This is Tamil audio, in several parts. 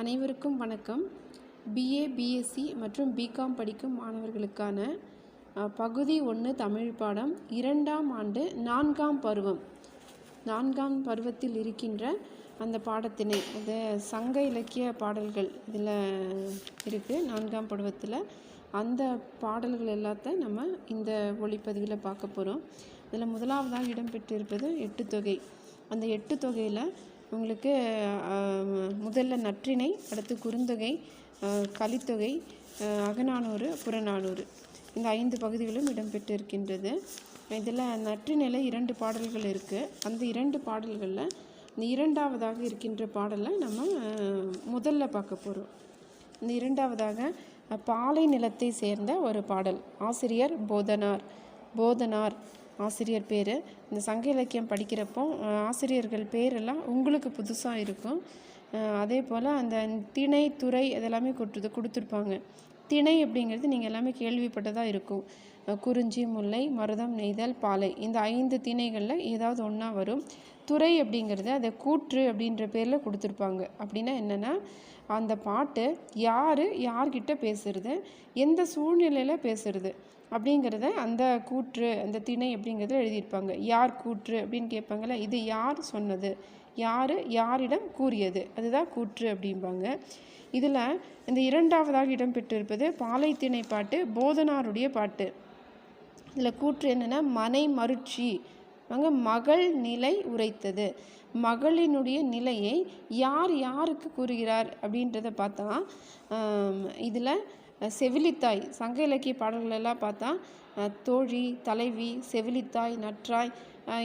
அனைவருக்கும் வணக்கம். பிஏ பிஎஸ்சி மற்றும் பிகாம் படிக்கும் மாணவர்களுக்கான பகுதி ஒன்று தமிழ் பாடம். இரண்டாம் ஆண்டு நான்காம் பருவம். நான்காம் பருவத்தில் இருக்கின்ற அந்த பாடத்தினை அது சங்க இலக்கிய பாடல்கள் இதில் இருக்குது நான்காம் பருவத்தில் அந்த பாடல்கள் எல்லாத்த நம்ம இந்த ஒளிப்பதிவில் பார்க்க போகிறோம் இதில் முதலாவதாக இடம்பெற்றிருப்பது எட்டு தொகை. அந்த எட்டு தொகையில் உங்களுக்கு முதல்ல நற்றிணை அடுத்து குறுந்தொகை கலித்தொகை அகநானூறு புறநானூறு. இந்த ஐந்து பகுதிகளும் இடம்பெற்றிருக்கின்றது. இதில் நற்றிணையில் இரண்டு பாடல்கள் இருக்குது அந்த இரண்டு பாடல்களில் இந்த இரண்டாவதாக இருக்கின்ற பாடலை நம்ம முதல்ல பார்க்க போகிறோம் இந்த இரண்டாவதாக பாலை நிலத்தை சேர்ந்த ஒரு பாடல். ஆசிரியர் போதனார். போதனார். ஆசிரியர் பேர். இந்த சங்க இலக்கியம் படிக்கிறப்போ ஆசிரியர்கள் பேரெல்லாம் உங்களுக்கு புதுசாக இருக்கும். அதே போல் அந்த திணை துறை அதெல்லாமே கொடுத்து கொடுத்துருப்பாங்க. திணை அப்படிங்கிறது நீங்கள் எல்லாமே கேள்விப்பட்டதாக இருக்கும். குறிஞ்சி முல்லை மருதம் நெய்தல் பாலை. இந்த ஐந்து திணைகளில் ஏதாவது ஒன்றா வரும். துறை அப்படிங்கிறது அதை கூற்று அப்படின்ற பேரில் கொடுத்துருப்பாங்க. அப்படின்னா என்னென்னா அந்த பாட்டு யார் யார்கிட்ட பேசுறது எந்த சூழ்நிலையில் பேசுறது. அப்படிங்கிறத அந்த கூற்று அந்த திணை அப்படிங்கிறத எழுதியிருப்பாங்க. யார் கூற்று அப்படின்னு கேட்பாங்கல்ல இது யார் சொன்னது? யார் யாரிடம் கூறியது? அதுதான் கூற்று அப்படிம்பாங்க. இதில் இந்த இரண்டாவதாக இடம்பெற்றிருப்பது பாலை திணை பாட்டு போதனாருடைய பாட்டு. இதில் கூற்று என்னென்னா மனை மருட்சி. அங்கே மகள் நிலை உரைத்தது. மகளினுடைய நிலையை யார் யாருக்கு கூறுகிறார் அப்படின்றத பார்த்தா இதில் செவிலித்தாய் சங்க இலக்கிய பாடல்களெல்லாம் பார்த்தா தோழி தலைவி செவிலித்தாய் நற்றாய்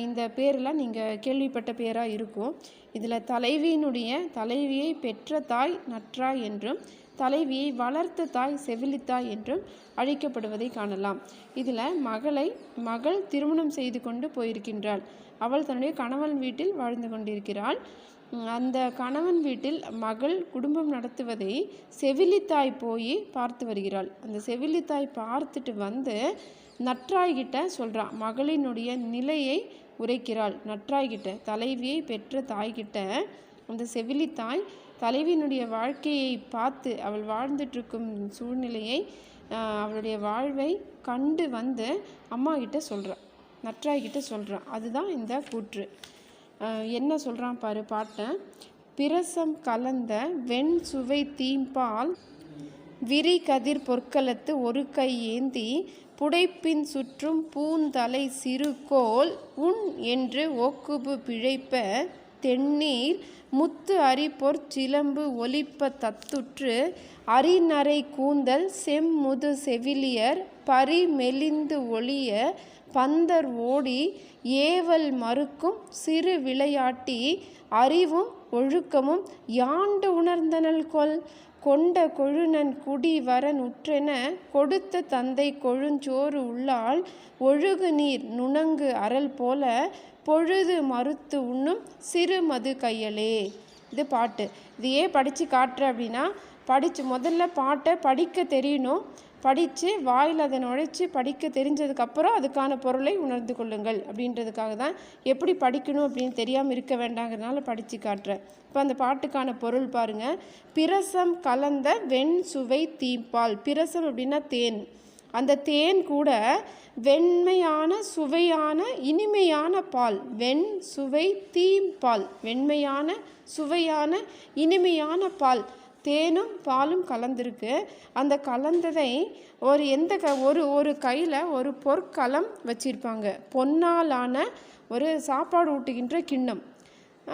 இந்த பேரெல்லாம் நீங்கள் கேள்விப்பட்ட பேராக இருக்கும். இதில் தலைவியினுடைய தலைவியை பெற்ற தாய் நற்றாய் என்றும் தலைவியை வளர்த்த தாய் செவிலித்தாய் என்றும் அழைக்கப்படுவதை காணலாம். இதில் மகளை மகள் திருமணம் செய்து கொண்டு போயிருக்கின்றாள். அவள் தன்னுடைய கணவன் வீட்டில் வாழ்ந்து கொண்டிருக்கிறாள். அந்த கணவன் வீட்டில் மகள் குடும்பம் நடத்துவதை செவிலித்தாய் போய் பார்த்து வருகிறாள். அந்த செவிலித்தாய் பார்த்துட்டு வந்து நற்றாய்கிட்ட சொல்கிறான் மகளினுடைய நிலையை உரைக்கிறாள். நற்றாய்கிட்ட தலைவியை பெற்ற தாய்கிட்ட அந்த செவிலித்தாய் தலைவியினுடைய வாழ்க்கையை பார்த்து அவள் வாழ்ந்துட்டுருக்கும் சூழ்நிலையை அவளுடைய வாழ்வை கண்டு வந்து அம்மா கிட்ட சொல்கிறான் நற்றாய்கிட்ட சொல்கிறான் அதுதான் இந்த கூற்று. என்ன சொல்கிறான் பாரு பாட்டை. பிரசம் கலந்த வெண் சுவை தீம்பால் விரி கதிர் பொற்களத்து ஒரு கை ஏந்தி புடைப்பின் சுற்றும் பூந்தலை சிறுகோல் உண் என்று ஓக்குபு பிழைப்ப தென்னீர் முத்து அரிப்பொற் சிலம்பு ஒலிப்ப தத்துற்று அரிநரை கூந்தல் செம்முது செவிலியர் பரி மெலிந்து ஒளிய பந்தர் ஓடி ஏவல் மறுக்கும் சிறு விளையாட்டி அறிவும் ஒழுக்கமும் யாண்டு உணர்ந்தனல் கொல். கொண்ட கொழுநன் குடி வரன் உற்றென கொடுத்த தந்தை கொழுஞ்சோறு உள்ளால் ஒழுகு நீர் நுணங்கு அரல் போல பொழுது மறுத்து உண்ணும் சிறு மது கையலே. இது பாட்டு. இது ஏன் படித்து காட்டுற அப்படின்னா படித்து முதல்ல பாட்டை படிக்க தெரியணும். படித்து வாயில் அதை நுழைச்சி படிக்க தெரிஞ்சதுக்கப்புறம் அதுக்கான பொருளை உணர்ந்து கொள்ளுங்கள் அப்படின்றதுக்காக தான் எப்படி படிக்கணும் அப்படின்னு தெரியாமல் இருக்க வேண்டாங்கிறதுனால படித்து காட்டுறேன். இப்போ அந்த பாட்டுக்கான பொருள் பாருங்கள் பிரசம் கலந்த வெண் சுவை தீம்பால். பிரசம் அப்படின்னா தேன். அந்த தேன் கூட வெண்மையான சுவையான இனிமையான பால். வெண் சுவை தீம்பால். வெண்மையான சுவையான இனிமையான பால். தேனும் பாலும் கலந்திருக்கு. அந்த கலந்ததை ஒரு எந்த க ஒரு ஒரு கையில் ஒரு பொற்களம் வச்சிருப்பாங்க. பொன்னாலான ஒரு சாப்பாடு ஊட்டுகின்ற கிண்ணம்.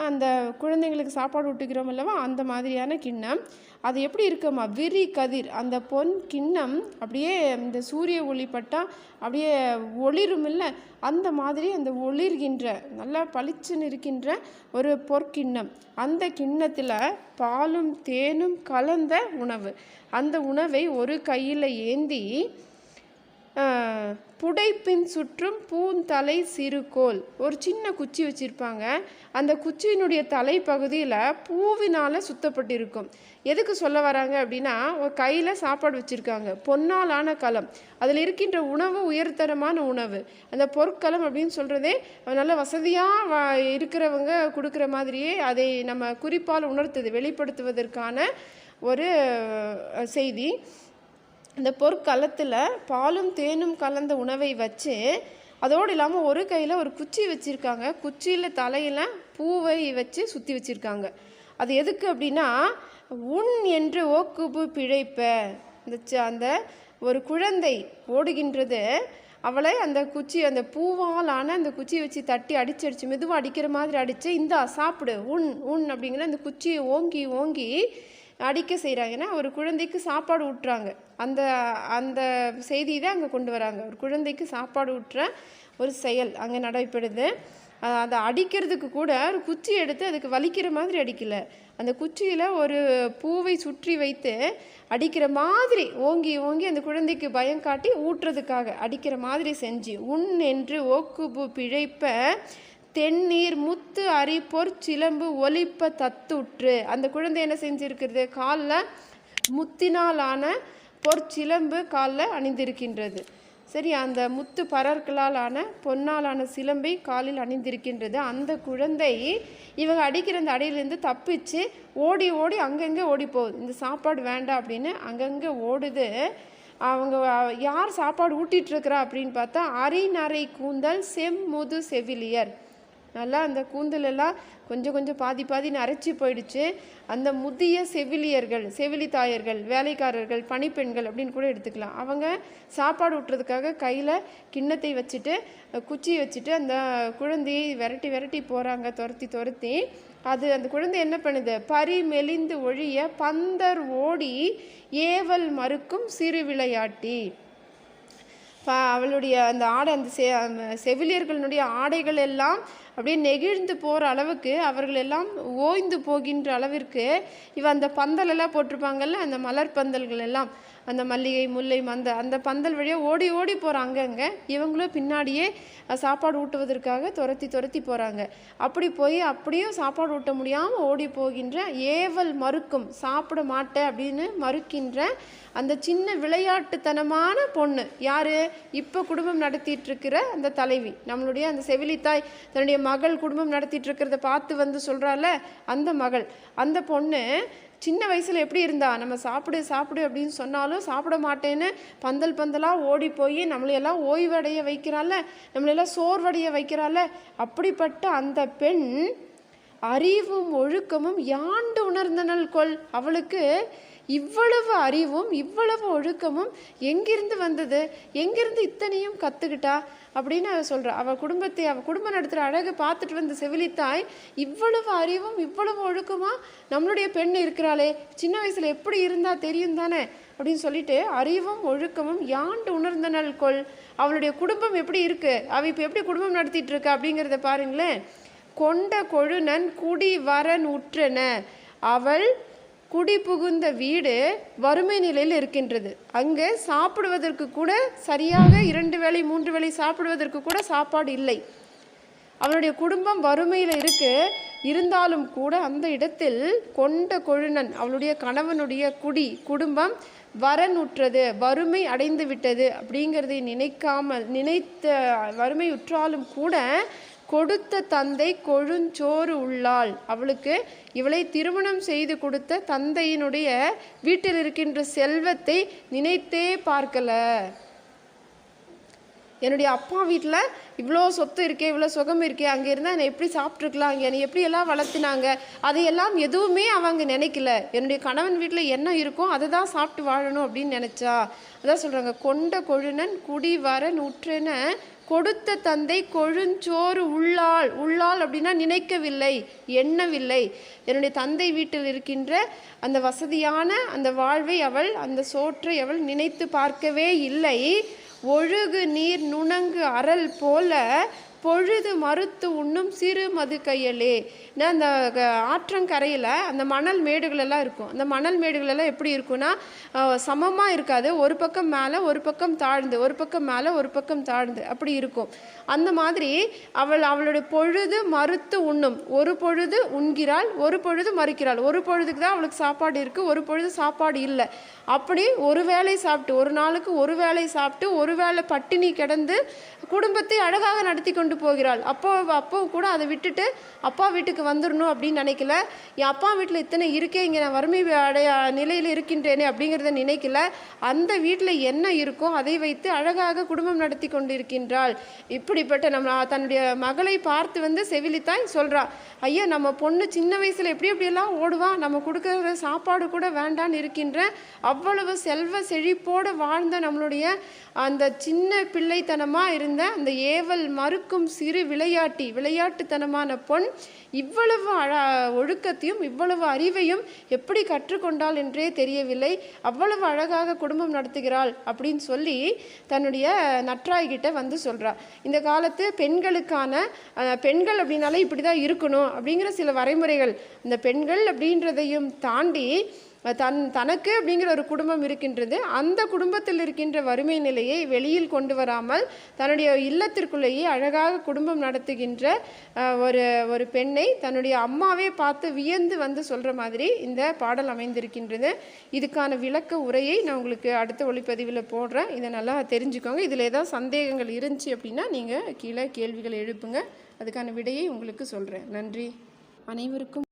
அந்த குழந்தைங்களுக்கு சாப்பாடு ஊட்டுகிறோம் அல்லவா? அந்த மாதிரியான கிண்ணம். அது எப்படி இருக்குமா விரி கதிர். அந்த பொன் கிண்ணம் அப்படியே இந்த சூரிய ஒளி பட்டால் அப்படியே ஒளிரும் இல்லை அந்த மாதிரி அந்த ஒளிர்கின்ற நல்லா பளிச்சுன்னு இருக்கின்ற ஒரு பொற்கிண்ணம். அந்த கிண்ணத்தில் பாலும் தேனும் கலந்த உணவு. அந்த உணவை ஒரு கையில் ஏந்தி புடைப்பின் சுற்றும் பூந்தலை சிறுகோல். ஒரு சின்ன குச்சி வச்சுருப்பாங்க. அந்த குச்சியினுடைய தலைப்பகுதியில் பூவினால் சுத்தப்பட்டிருக்கும். எதுக்கு சொல்ல வராங்க அப்படின்னா ஒரு கையில் சாப்பாடு வச்சுருக்காங்க. பொன்னாலான களம் அதில் இருக்கின்ற உணவு உயர்தரமான உணவு. அந்த பொற்களம் அப்படின்னு சொல்கிறதே நல்ல வசதியாக இருக்கிறவங்க கொடுக்குற மாதிரியே அதை நம்ம குறிப்பால் உணர்த்துது வெளிப்படுத்துவதற்கான ஒரு செய்தி. இந்த பொற்களத்தில் பாலும் தேனும் கலந்த உணவை வச்சு அதோடு இல்லாமல் ஒரு கையில் ஒரு குச்சி வச்சுருக்காங்க. குச்சியில் தலையில் பூவை வச்சு சுற்றி வச்சுருக்காங்க. அது எதுக்கு அப்படின்னா உன் என்று ஓக்குபு பிழைப்ப. இந்த ச- அந்த ஒரு குழந்தை ஓடுகின்றது அவளை அந்த குச்சி அந்த பூவாலான அந்த குச்சியை வச்சு தட்டி அடிச்சு அடிச்சு மெதுவாக அடிக்கிற மாதிரி அடித்து இந்தா சாப்பிடு உன் உன் அப்படிங்கிற அந்த குச்சியை ஓங்கி ஓங்கி அடிக்க செய்கிறாங்கன்னா ஒரு குழந்தைக்கு சாப்பாடு ஊட்டுறாங்க. அந்த அந்த செய்தி தான் அங்கே கொண்டு வராங்க. ஒரு குழந்தைக்கு சாப்பாடு ஊட்டுற ஒரு செயல் அங்கே நடைபெறுது. அதை அடிக்கிறதுக்கு கூட ஒரு குச்சி எடுத்து அதுக்கு வலிக்கிற மாதிரி அடிக்கல. அந்த குச்சியில் ஒரு பூவை சுற்றி வைத்து அடிக்கிற மாதிரி ஓங்கி ஓங்கி அந்த குழந்தைக்கு பயம் காட்டி ஊட்டுறதுக்காக அடிக்கிற மாதிரி செஞ்சு உன் என்று ஓக்குபு பிழைப்ப தென்னீர் முத்து அரி பொற்சிலம்பு ஒலிப்ப தத்துற்று. அந்த குழந்தை என்ன செஞ்சிருக்கிறது? காலில் முத்தினாலான பொற்சிலம்பு காலில் அணிந்திருக்கின்றது. சரி அந்த முத்து பரர்களாலான ஆன பொன்னாலான சிலம்பை காலில் அணிந்திருக்கின்றது. அந்த குழந்தை இவங்க அடிக்கிற அந்த அடியிலேருந்து தப்பிச்சு ஓடி ஓடி அங்கங்கே ஓடி போகுது இந்த சாப்பாடு வேண்டாம் அப்படின்னு அங்கங்கே ஓடுது. அவங்க யார் சாப்பாடு ஊட்டிகிட்ருக்குறா இருக்கிறா அப்படின்னு பார்த்தா அரிநரை கூந்தல் செம்முது செவிலியர். நல்லா அந்த கூந்தலெல்லாம் கொஞ்சம் கொஞ்சம் பாதி பாதி நரைச்சி போயிடுச்சு. அந்த முதிய செவிலியர்கள் செவிலி தாயர்கள் வேலைக்காரர்கள் பணிப்பெண்கள் அப்படின்னு கூட எடுத்துக்கலாம். அவங்க சாப்பாடு ஊட்டுறதுக்காக கையில் கிண்ணத்தை வச்சுட்டு குச்சியை வச்சுட்டு அந்த குழந்தையை விரட்டி விரட்டி போகிறாங்க துரத்தி துரத்தி. அது அந்த குழந்தை என்ன பண்ணுது? பரி மெலிந்து ஒழிய பந்தர் ஓடி ஏவல் மறுக்கும் சிறு விளையாட்டி. அவளுடைய அந்த ஆடை அந்த செ செவிலியர்களுடைய ஆடைகள் எல்லாம் அப்படியே நெகிழ்ந்து போகிற அளவுக்கு அவர்கள் எல்லாம் ஓய்ந்து போகின்ற அளவிற்கு இவ அந்த பந்தலெல்லாம் போட்டிருப்பாங்கல்ல அந்த மலர் பந்தல்கள் எல்லாம். அந்த மல்லிகை முல்லை மந்த அந்த பந்தல் வழியாக ஓடி ஓடி போகிறாங்க அங்கே. இவங்களும் பின்னாடியே சாப்பாடு ஊட்டுவதற்காக துரத்தி துரத்தி போகிறாங்க அப்படி போய் அப்படியும் சாப்பாடு ஊட்ட முடியாமல் ஓடி போகின்ற ஏவல் மறுக்கும் சாப்பிட மாட்டேன் அப்படின்னு மறுக்கின்ற அந்த சின்ன விளையாட்டுத்தனமான பொண்ணு. யார்? இப்போ குடும்பம் நடத்திட்டு இருக்கிற அந்த தலைவி. நம்மளுடைய அந்த செவிலித்தாய் தன்னுடைய மகள் குடும்பம் நடத்திட்டு இருக்கிறத பார்த்து வந்து சொல்கிறால அந்த மகள். அந்த பொண்ணு சின்ன வயசில் எப்படி இருந்தா நம்ம சாப்பிடு சாப்பிடு அப்படின்னு சொன்னாலும் சாப்பிட மாட்டேன்னு பந்தல் பந்தலாக ஓடி போய் நம்மளையெல்லாம் ஓய்வடைய வைக்கிறாள் நம்மளையெல்லாம் சோர்வடைய வைக்கிறாள் அப்படிப்பட்ட அந்த பெண் அறிவும் ஒழுக்கமும் யாண்டு உணர்ந்தனள் கொள். அவளுக்கு இவ்வளவு அறிவும் இவ்வளவு ஒழுக்கமும் எங்கிருந்து வந்தது? எங்கிருந்து இத்தனையும் கற்றுக்கிட்டா அப்படின்னு அவ சொல்கிறா அவள் குடும்பத்தை அவள் குடும்பம் நடத்துகிற அழகை பார்த்துட்டு வந்த செவிலித்தாய் இவ்வளவு அறிவும் இவ்வளவு ஒழுக்கமாக நம்மளுடைய பெண் இருக்கிறாளே. சின்ன வயசில் எப்படி இருந்தால் தெரியும் தானே? அப்படின்னு சொல்லிட்டு அறிவும் ஒழுக்கமும் யாண்டு உணர்ந்தனள் கொள். அவளுடைய குடும்பம் எப்படி இருக்குது அவள் இப்போ எப்படி குடும்பம் நடத்திட்டு இருக்கா அப்படிங்கிறத பாருங்களேன். கொண்ட கொழுநன் குடி வரன் உற்றன அவள் குடி புகுந்த வீடு வறுமை நிலையில் இருக்கின்றது. அங்கே சாப்பிடுவதற்கு கூட சரியாக இரண்டு வேளை மூன்று வேளை சாப்பிடுவதற்கு கூட சாப்பாடு இல்லை. அவனுடைய குடும்பம் வறுமையில் இருக்கு. இருந்தாலும் கூட அந்த இடத்தில் கொண்ட கொழுநன் அவளுடைய கணவனுடைய குடி குடும்பம் வரனுற்றது வறுமை அடைந்து விட்டது அப்படிங்கிறதை நினைக்காமல் நினைத்த வறுமை உற்றாலும் கூட கொடுத்த தந்தை கொழுஞ்சோறு உள்ளாள். அவளுக்கு இவளை திருமணம் செய்து கொடுத்த தந்தையினுடைய வீட்டில் இருக்கின்ற செல்வத்தை நினைத்தே பார்க்கல. என்னுடைய அப்பா வீட்டில் இவ்வளோ சொத்து இருக்கே இவ்வளோ சுகம் இருக்கே அங்கே இருந்தால் என்னை எப்படி சாப்பிட்ருக்கலாம் அங்கே என்னை எப்படி எல்லாம் வளர்த்துனாங்க? அதையெல்லாம் எதுவுமே அவங்க நினைக்கல. என்னுடைய கணவன் வீட்டில் என்ன இருக்கோ அதை தான் சாப்பிட்டு வாழணும் அப்படின்னு நினச்சா. அதான் சொல்கிறாங்க கொண்ட கொழுனன் குடி வர நூற்றென கொடுத்த தந்தை கொழுஞ்சோறு உள்ளாள். உள்ளாள் அப்படின்னா நினைக்கவில்லை எண்ணவில்லை. என்னுடைய தந்தை வீட்டில் இருக்கின்ற அந்த வசதியான அந்த வாழ்வை அவள் அந்த சோற்றை அவள் நினைத்து பார்க்கவே இல்லை. ஒழுகு நீர் நுணங்கு அறல் போல பொழுது மறுத்து உண்ணும் சிறு மது கையலே. அந்த க- ஆற்றங்கரையில் அந்த மணல் மேடுகளெல்லாம் இருக்கும். அந்த மணல் மேடுகளெல்லாம் எப்படி இருக்கும்னா சமமாக இருக்காது. ஒரு பக்கம் மேலே ஒரு பக்கம் தாழ்ந்து ஒரு பக்கம் மேலே ஒரு பக்கம் தாழ்ந்து அப்படி இருக்கும். அந்த மாதிரி அவள் அவளுடைய பொழுது மறுத்து உண்ணும். ஒரு பொழுது உண்கிறாள் ஒரு பொழுது மறுக்கிறாள். ஒரு பொழுதுக்கு தான் அவளுக்கு சாப்பாடு இருக்குது ஒரு பொழுது சாப்பாடு இல்லை. அப்படி ஒரு வேளை சாப்பிட்டு ஒரு நாளுக்கு ஒரு வேளை சாப்பிட்டு ஒரு வேளை பட்டினி கிடந்து குடும்பத்தை அழகாக நடத்தி கொண்டு கொண்டு போகிறாள். அப்போ அப்போ கூட அதை விட்டுட்டு அப்பா வீட்டுக்கு வந்துடணும் அப்படின்னு நினைக்கல. என் அப்பா வீட்டில் இத்தனை இருக்கே இங்கே நான் வறுமை அடைய நிலையில் இருக்கின்றேனே அப்படிங்கிறத நினைக்கல. அந்த வீட்டில் என்ன இருக்கோ அதை வைத்து அழகாக குடும்பம் நடத்தி கொண்டிருக்கின்றாள். இப்படிப்பட்ட நம்ம தன்னுடைய மகளை பார்த்து வந்து செவிலித்தாய் சொல்றா ஐயா நம்ம பொண்ணு சின்ன வயசில் எப்படி எப்படியெல்லாம் ஓடுவா? நம்ம கொடுக்குற சாப்பாடு கூட வேண்டான்னு இருக்கின்ற அவ்வளவு செல்வ செழிப்போடு வாழ்ந்த நம்மளுடைய அந்த சின்ன பிள்ளைத்தனமாக இருந்த அந்த ஏவல் மறுக்கும் சிறு விளையாட்டி விளையாட்டுத்தனமான பொன் இவ்வளவு அழ ஒழுக்கத்தையும் இவ்வளவு அறிவையும் எப்படி கற்றுக்கொண்டாள் என்றே தெரியவில்லை. அவ்வளவு அழகாக குடும்பம் நடத்துகிறாள் அப்படின்னு சொல்லி தன்னுடைய நற்றாய்கிட்ட வந்து சொல்கிறாள் இந்த காலத்து பெண்களுக்கான பெண்கள் அப்படின்னாலே இப்படி தான் இருக்கணும் அப்படிங்கிற சில வரைமுறைகள். இந்த பெண்கள் அப்படின்றதையும் தாண்டி தன் தனக்கு அப்படிங்கிற ஒரு குடும்பம் இருக்கின்றது அந்த குடும்பத்தில் இருக்கின்ற வறுமை நிலையை வெளியில் கொண்டு வராமல் தன்னுடைய இல்லத்திற்குள்ளேயே அழகாக குடும்பம் நடத்துகின்ற ஒரு ஒரு பெண்ணை தன்னுடைய அம்மாவே பார்த்து வியந்து வந்து சொல்கிற மாதிரி இந்த பாடல் அமைந்திருக்கின்றது. இதுக்கான விளக்க உரையை நான் உங்களுக்கு அடுத்த ஒளிப்பதிவில் போடுறேன். இதை நல்லா தெரிஞ்சுக்கோங்க. இதில் ஏதாவது சந்தேகங்கள் இருந்துச்சு அப்படின்னா நீங்கள் கீழே கேள்விகள் எழுப்புங்க. அதுக்கான விடையை உங்களுக்கு சொல்கிறேன் நன்றி. அனைவருக்கும்